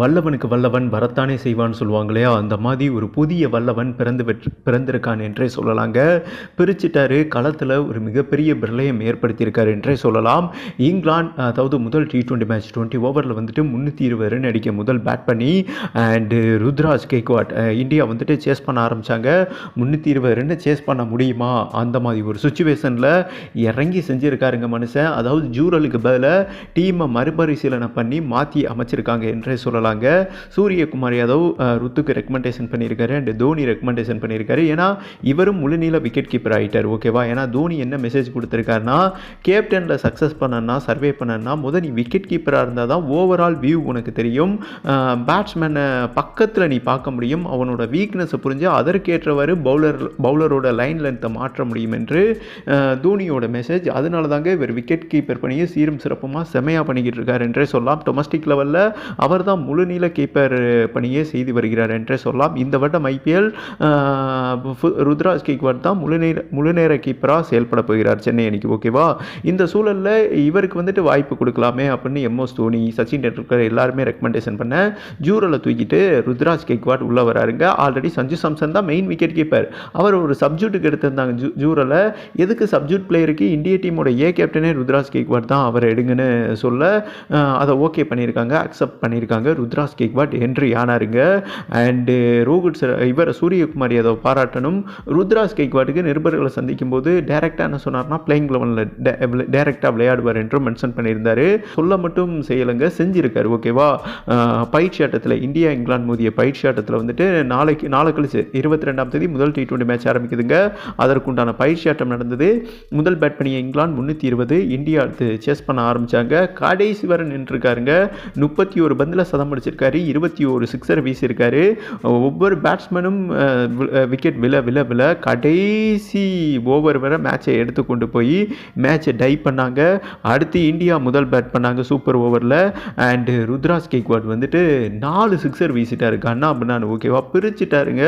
வல்லவனுக்கு வல்லவன் வரத்தானே செய்வான்னு சொல்லுவாங்க இல்லையா? அந்த மாதிரி ஒரு புதிய வல்லவன் பிறந்து பெற்று பிறந்திருக்கான் என்றே சொல்லலாங்க. பிரிச்சுட்டாரு களத்தில் ஒரு மிகப்பெரிய பிரளயம் ஏற்படுத்தியிருக்காரு என்றே சொல்லலாம். இங்கிலாந்து அதாவது முதல் டி டுவெண்ட்டி மேட்ச் டுவெண்ட்டி ஓவரில் வந்துட்டு முந்நூற்றி இருபது ரன் அடிக்க முதல் பேட் பண்ணி அண்டு ருத்ராஜ் கேக்வாட் இந்தியா வந்துட்டு சேஸ் பண்ண ஆரம்பித்தாங்க முந்நூற்றி இருபது ரன் சேஸ் பண்ண முடியுமா? அந்த மாதிரி ஒரு சுச்சுவேஷனில் இறங்கி செஞ்சுருக்காருங்க மனுஷன். அதாவது ஜூரலுக்கு பதிலாக டீமை மறுபரிசீலனை பண்ணி மாற்றி அமைச்சிருக்காங்க என்றே சொல்லலாம் சொல்லலாங்க சூரியகுமார் யாதவ் ருத்துக்கு ரெக்கமெண்டேஷன் பண்ணியிருக்காரு. அண்ட் தோனி ரெக்கமெண்டேஷன் பண்ணியிருக்காரு. ஏன்னா இவரும் முழுநீள விக்கெட் கீப்பர் ஆகிட்டார் ஓகேவா ஏன்னா தோனி என்ன மெசேஜ் கொடுத்துருக்காருன்னா கேப்டனில் சக்ஸஸ் பண்ணனா சர்வே பண்ணனா முதல் நீ விக்கெட் கீப்பராக இருந்தால் தான் ஓவரால் வியூ உனக்கு தெரியும். பேட்ஸ்மேனை பக்கத்தில் நீ பார்க்க முடியும். அவனோட வீக்னஸை புரிஞ்சு அதற்கேற்றவாறு பவுலர் பவுலரோட லைன் லென்த்தை மாற்ற முடியும் என்று தோனியோட மெசேஜ் அதனால தாங்க இவர் விக்கெட் கீப்பர் பணியை சீரும் சிறப்புமாக செமையாக பண்ணிக்கிட்டு இருக்கார் என்றே சொல்லலாம். டொமஸ்டிக் லெவலில் அவர் தான் முழுநீள கீப்பர் பணியை செய்து வருகிறார் என்றே சொல்லலாம். இந்த வருடம் ஐபிஎல் ருத்ராஜ் கேக்வாட் தான் முழுநேர முழுநேர கீப்பராக செயல்பட போகிறார் சென்னை அணிக்கு ஓகேவா இந்த சூழலில் இவருக்கு வந்துட்டு வாய்ப்பு கொடுக்கலாமே அப்படின்னு எம்எஸ் தோனி சச்சின் டெண்டுல்கர் எல்லாருமே ரெக்கமெண்டேஷன் பண்ண ஜூரில் தூக்கிட்டு ருத்ராஜ் கேக்வாட் உள்ளே வராருங்க. ஆல்ரெடி சஞ்சு சாம்சன் தான் மெயின் விக்கெட் கீப்பர் அவர் ஒரு சப்ஜூட்டுக்கு எடுத்திருந்தாங்க ஜூ ஜூரில். எதுக்கு சப்ஜூட் பிளேயருக்கு இந்திய டீமோட ஏ கேப்டனே ருத்ராஜ் கேக்வாட் தான் அவர் எடுங்கன்னு சொல்ல அதை ஓகே பண்ணியிருக்காங்க அக்செப்ட் பண்ணியிருக்காங்க ருத்ராஜ் கேக்வாட் என்ட்ரி ஆனாருங்க அண்டு ரோஹித் சர் இவர் சூரியகுமார் யாதவ் பாராட்டணும். ருத்ராஜ் கேக்வாட்டுக்கு நிருபர்களை சந்திக்கும் போது டேரெக்டாக என்ன சொன்னார்னா பிளேயிங் லெவனில் டேரெக்டாக விளையாடுவார் என்றும் மென்ஷன் பண்ணியிருந்தார். சொல்ல மட்டும் செய்யலைங்க செஞ்சுருக்கார் ஓகேவா பயிற்சி ஆட்டத்தில் இந்தியா இங்கிலாந்து மோதிய பயிற்சி ஆட்டத்தில் வந்துட்டு நாளைக்கு நாளை கழிச்சு இருபத்தி ரெண்டாம் தேதி முதல் டி டுவெண்ட்டி மேட்ச் ஆரம்பிக்குதுங்க. அதற்குண்டான பயிற்சி ஆட்டம் நடந்தது. முதல் பேட் பண்ணிய இங்கிலாந்து முந்நூற்றி இருபது இந்தியா அடுத்து சேஸ் பண்ண ஆரம்பித்தாங்க கடைசி வரை நின்றுருக்காருங்க. முப்பத்தி ஒரு பந்தில் சதம் முடிச்சிருக்காரு இருபத்தி ஒரு சிக்ஸர் வீசியிருக்காரு. ஒவ்வொரு பேட்ஸ்மேனும் விக்கெட் விழ விழ விழ கடைசி ஓவர் வரை மேட்சை எடுத்து கொண்டு போய் மேட்சை டை பண்ணாங்க. அடுத்து இந்தியா முதல் பேட் பண்ணாங்க சூப்பர் ஓவரில் அண்டு ருத்ராஜ் கேக்வாட் வந்துட்டு நாலு சிக்ஸர் வீசிட்டாரு. கண்ணா அப்படின்னு ஓகேவா பிரிச்சுட்டாருங்க.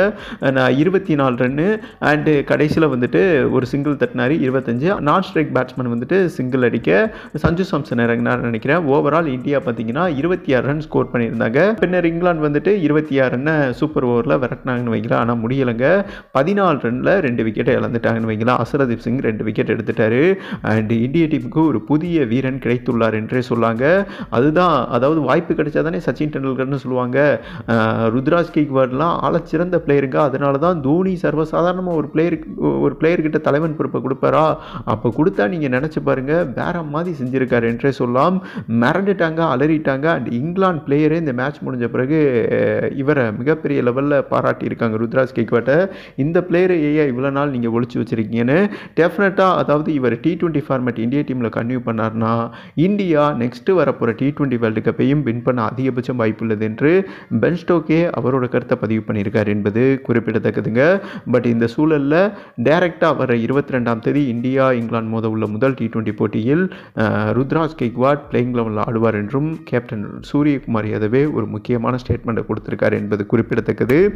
நான் இருபத்தி நாலு ரன்னு அண்டு கடைசியில் வந்துட்டு ஒரு சிங்கிள் தட்டினார் இருபத்தஞ்சு. நான் ஸ்ட்ரைக் பேட்ஸ்மேன் வந்துட்டு சிங்கிள் அடிக்க சஞ்சு சாம்சன் இறங்கினார் நினைக்கிறேன். ஓவரால் இந்தியா பார்த்தீங்கன்னா இருபத்தி ஆறு ரன் ஸ்கோர் பண்ணியிருந்தாங்க. பின்னர் இங்கிலாந்து வந்துட்டு இருபத்தி ஆறு ரன்னை சூப்பர் ஓவரில் விரட்டினாங்கன்னு வைக்கலாம் ஆனால் முடியலைங்க. பதினாலு ரனில் ரெண்டு விக்கெட்டை இழந்துட்டாங்கன்னு வைக்கலாம் அசரதீப் சிங் ரெண்டு விக்கெட் எடுத்துட்டாரு. அண்ட் இந்திய டீமுக்கு ஒரு புதிய வீரன் கிடைத்துள்ளார் என்றே சொல்லாங்க. அதுதான் அதாவது வாய்ப்பு கிடைச்சா தானே சச்சின் டெண்டுல்கர்னு சொல்லுவாங்க. ருத்ராஜ் கேக்வார்ட்லாம் ஆழச்சிறந்த பிளேயருங்க. அதனால தான் தோனி சர்வசாதாரணமாக ஒரு பிளேயருக்கு ஒரு பிளேயர்கிட்ட தலைவன் பொறுப்பை கொடுப்பாரா? அப்போ கொடுத்தா நீங்கள் நினச்சி பாருங்க. வேற மாதிரி செஞ்சுருக்காரு என்றே சொல்லலாம் மிரண்டுட்டாங்க அலறிட்டாங்க. அண்ட் இங்கிலாந்து பிளேயரே இந்த மேட்ச் முடிஞ்ச பிறகு இவரை மிகப்பெரிய லெவலில் பாராட்டியிருக்காங்க ருத்ராஜ் கேக்வாட்டை. இந்த பிளேயரை ஏயா இவ்வளோ நாள் நீங்கள் ஒழிச்சு வச்சிருக்கீங்கன்னு டெஃபினட்டாக அதாவது இவர் டி டுவெண்ட்டி ஃபார்மேட் இந்திய டீமில் கன்டினியூ பண்ணார்னா இந்தியா நெக்ஸ்ட்டு வரப்போகிற டி ட்வெண்ட்டி வேர்ல்டு கப்பையும் வின் பண்ண அதிகபட்சம் வாய்ப்புள்ளது என்று பென்ஸ்டோக்கே அவரோட கருத்தை பதிவு பண்ணியிருக்கார் என்பது குறிப்பிடத்தக்கதுங்க. பட் இந்த சூழலில் டைரெக்டாக வர இருபத்தி ரெண்டாம் தேதி இந்தியா இங்கிலாந்து மோத உள்ள முதல் டி டுவெண்ட்டி போட்டியில் ருத்ராஜ் கெக்வாட் பிளேயிங் லெவலில் ஆடுவார் என்றும் கேப்டன் சூரியகுமார் யாதவ் ஒரு முக்கியமான ஸ்டேட்மெண்ட்டை கொடுத்திருக்கார் என்பது குறிப்பிடத்தக்கது.